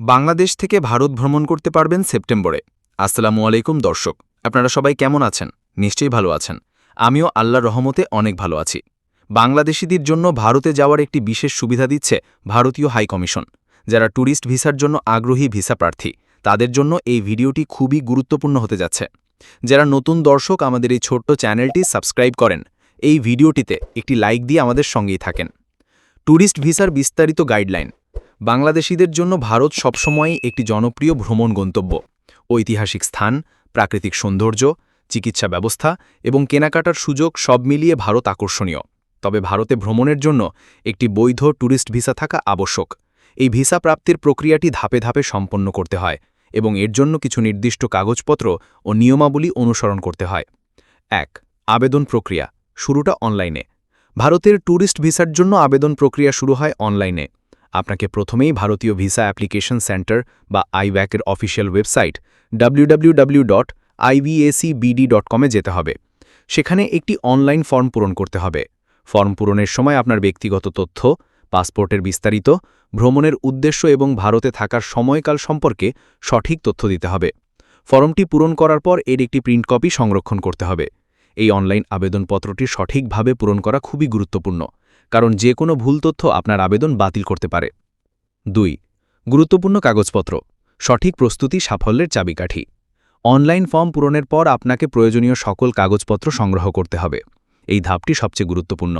বাংলাদেশ থেকে ভারত ভ্রমণ করতে পারবেন সেপ্টেম্বরে। আসসালামু আলাইকুম, দর্শক। আপনারা সবাই কেমন আছেন? নিশ্চয়ই ভালো আছেন। আমিও আল্লাহর রহমতে অনেক ভালো আছি। বাংলাদেশিদের জন্য ভারতে যাওয়ার একটি বিশেষ সুবিধা দিচ্ছে ভারতীয় হাই কমিশন। যারা ট্যুরিস্ট ভিসার জন্য আগ্রহী ভিসা প্রার্থী, তাদের জন্য এই ভিডিওটি খুবই গুরুত্বপূর্ণ হতে যাচ্ছে। যারা নতুন দর্শক, আমাদের এই ছোট্ট চ্যানেলটি সাবস্ক্রাইব করেন। এই ভিডিওটিতে একটি লাইক দিয়ে আমাদের সঙ্গেই থাকেন। ট্যুরিস্ট ভিসার বিস্তারিত গাইডলাইন। বাংলাদেশিদের জন্য ভারত সবসময়ই একটি জনপ্রিয় ভ্রমণ গন্তব্য। ঐতিহাসিক স্থান, প্রাকৃতিক সৌন্দর্য, চিকিৎসা ব্যবস্থা এবং কেনাকাটার সুযোগ সব মিলিয়ে ভারত আকর্ষণীয়। তবে ভারতে ভ্রমণের জন্য একটি বৈধ ট্যুরিস্ট ভিসা থাকা আবশ্যক। এই ভিসা প্রাপ্তির প্রক্রিয়াটি ধাপে ধাপে সম্পন্ন করতে হয় এবং এর জন্য কিছু নির্দিষ্ট কাগজপত্র ও নিয়মাবলী অনুসরণ করতে হয়। এক, আবেদন প্রক্রিয়া। শুরুটা অনলাইনে। ভারতের ট্যুরিস্ট ভিসার জন্য আবেদন প্রক্রিয়া শুরু হয় অনলাইনে। আপনাকে প্রথমেই ভারতীয় ভিসা অ্যাপ্লিকেশন সেন্টার বা আইব্যাকের অফিসিয়াল ওয়েবসাইট www.ivacbd.com-এ যেতে হবে। সেখানে একটি অনলাইন ফর্ম পূরণ করতে হবে। ফর্ম পূরণের সময় আপনার ব্যক্তিগত তথ্য, পাসপোর্টের বিস্তারিত, ভ্রমণের উদ্দেশ্য এবং ভারতে থাকার সময়কাল সম্পর্কে সঠিক তথ্য দিতে হবে। ফর্মটি পূরণ করার পর এর একটি প্রিন্ট কপি সংরক্ষণ করতে হবে। এই অনলাইন আবেদনপত্রটি সঠিকভাবে পূরণ করা খুবই গুরুত্বপূর্ণ। কারণ যে কোনো ভুল তথ্য আপনার আবেদন বাতিল করতে পারে। দুই, গুরুত্বপূর্ণ কাগজপত্র, সঠিক প্রস্তুতি সাফল্যের চাবিকাঠি। অনলাইন ফর্ম পূরণের পর আপনাকে প্রয়োজনীয় সকল কাগজপত্র সংগ্রহ করতে হবে। এই ধাপটি সবচেয়ে গুরুত্বপূর্ণ।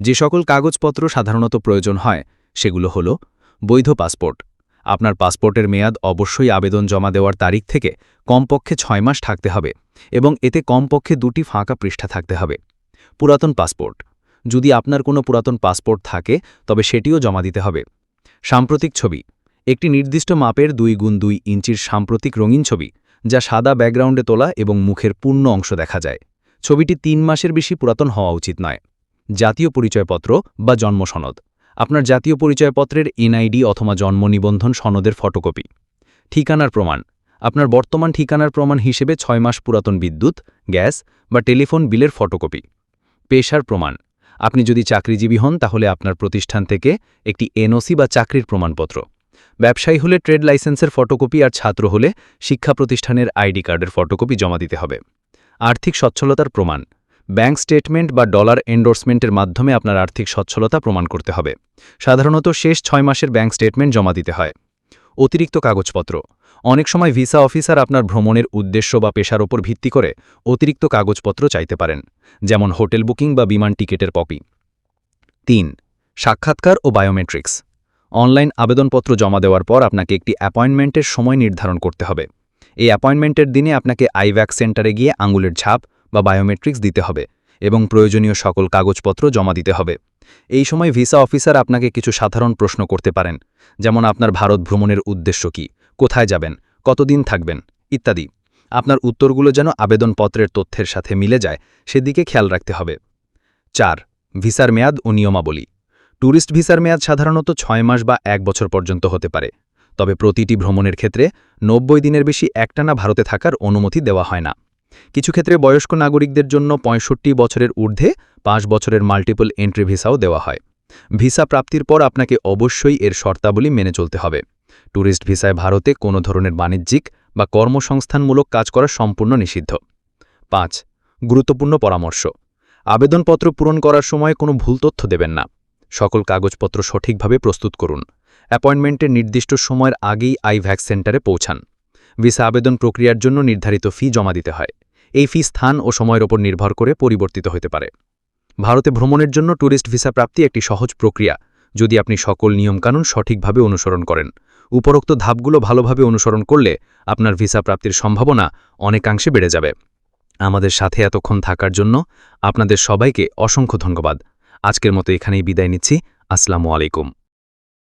যে সকল কাগজপত্র সাধারণত প্রয়োজন হয়, সেগুলো হল বৈধ পাসপোর্ট। আপনার পাসপোর্টের মেয়াদ অবশ্যই আবেদন জমা দেওয়ার তারিখ থেকে কমপক্ষে ছয় মাস থাকতে হবে এবং এতে কমপক্ষে দুটি ফাঁকা পৃষ্ঠা থাকতে হবে। পুরাতন পাসপোর্ট যদি আপনার কোনো পুরাতন পাসপোর্ট থাকে, তবে সেটিও জমা দিতে হবে। সাম্প্রতিক ছবি। একটি নির্দিষ্ট মাপের দুই গুণ দুই ইঞ্চির সাম্প্রতিক রঙিন ছবি, যা সাদা ব্যাকগ্রাউন্ডে তোলা এবং মুখের পূর্ণ অংশ দেখা যায়। ছবিটি তিন মাসের বেশি পুরাতন হওয়া উচিত নয়। জাতীয় পরিচয়পত্র বা জন্ম সনদ। আপনার জাতীয় পরিচয়পত্রের এনআইডি অথবা জন্ম নিবন্ধন সনদের ফটোকপি। ঠিকানার প্রমাণ। আপনার বর্তমান ঠিকানার প্রমাণ হিসেবে ছয় মাস পুরাতন বিদ্যুৎ, গ্যাস বা টেলিফোন বিলের ফটোকপি। পেশার প্রমাণ। আপনি যদি চাকরিজীবী হন, তাহলে আপনার প্রতিষ্ঠান থেকে একটি এনওসি বা চাকরির প্রমাণপত্র। ব্যবসায়ী হলে ট্রেড লাইসেন্সের ফটোকপি আর ছাত্র হলে শিক্ষা প্রতিষ্ঠানের আইডি কার্ডের ফটোকপি জমা দিতে হবে। আর্থিক সচ্ছলতার প্রমাণ। ব্যাংক স্টেটমেন্ট বা ডলার এন্ডোর্সমেন্টের মাধ্যমে আপনার আর্থিক সচ্ছলতা প্রমাণ করতে হবে। সাধারণত শেষ ছয় মাসের ব্যাংক স্টেটমেন্ট জমা দিতে হয়। অতিরিক্ত কাগজপত্র। অনেক সময় ভিসা অফিসার আপনার ভ্রমণের উদ্দেশ্য বা পেশার ওপর ভিত্তি করে অতিরিক্ত কাগজপত্র চাইতে পারেন, যেমন হোটেল বুকিং বা বিমান টিকিটের কপি। তিন, সাক্ষাৎকার ও বায়োমেট্রিক্স। অনলাইন আবেদনপত্র জমা দেওয়ার পর আপনাকে একটি অ্যাপয়েন্টমেন্টের সময় নির্ধারণ করতে হবে। এই অ্যাপয়েন্টমেন্টের দিনে আপনাকে আইভ্যাক সেন্টারে গিয়ে আঙুলের ছাপ বা বায়োমেট্রিক্স দিতে হবে এবং প্রয়োজনীয় সকল কাগজপত্র জমা দিতে হবে। এই সময় ভিসা অফিসার আপনাকে কিছু সাধারণ প্রশ্ন করতে পারেন, যেমন আপনার ভারত ভ্রমণের উদ্দেশ্য কি, কোথায় যাবেন, কতদিন থাকবেন, ইত্যাদি। আপনার উত্তরগুলো যেন আবেদনপত্রের তথ্যের সাথে মিলে যায়, সেদিকে খেয়াল রাখতে হবে। চার, ভিসার মেয়াদ ও নিয়মাবলী। ট্যুরিস্ট ভিসার মেয়াদ সাধারণত ছয় মাস বা এক বছর পর্যন্ত হতে পারে। তবে প্রতিটি ভ্রমণের ক্ষেত্রে নব্বই দিনের বেশি একটানা ভারতে থাকার অনুমতি দেওয়া হয় না। কিছু ক্ষেত্রে বয়স্ক নাগরিকদের জন্য পঁয়ষট্টি বছরের ঊর্ধ্বে পাঁচ বছরের মাল্টিপল এন্ট্রি ভিসাও দেওয়া হয়। ভিসা প্রাপ্তির পর আপনাকে অবশ্যই এর শর্তাবলী মেনে চলতে হবে। ট্যুরিস্ট ভিসায় ভারতে কোনো ধরনের বাণিজ্যিক বা কর্মসংস্থানমূলক কাজ করা সম্পূর্ণ নিষিদ্ধ। পাঁচ, গুরুত্বপূর্ণ পরামর্শ। আবেদনপত্র পূরণ করার সময় কোনো ভুল তথ্য দেবেন না। সকল কাগজপত্র সঠিকভাবে প্রস্তুত করুন। অ্যাপয়েন্টমেন্টের নির্দিষ্ট সময়ের আগেই আইভ্যাক্স সেন্টারে পৌঁছান। ভিসা আবেদন প্রক্রিয়ার জন্য নির্ধারিত ফি জমা দিতে হয়। এই ফি স্থান ও সময়ের ওপর নির্ভর করে পরিবর্তিত হতে পারে। ভারতে ভ্রমণের জন্য ট্যুরিস্ট ভিসা প্রাপ্তি একটি সহজ প্রক্রিয়া, যদি আপনি সকল নিয়মকানুন সঠিকভাবে অনুসরণ করেন। উপরোক্ত ধাপগুলো ভালোভাবে অনুসরণ করলে আপনার ভিসা প্রাপ্তির সম্ভাবনা অনেকাংশে বেড়ে যাবে। আমাদের সাথে এতক্ষণ থাকার জন্য আপনাদের সবাইকে অসংখ্য ধন্যবাদ। আজকের মতো এখানেই বিদায় নিচ্ছি। আসসালামু আলাইকুম।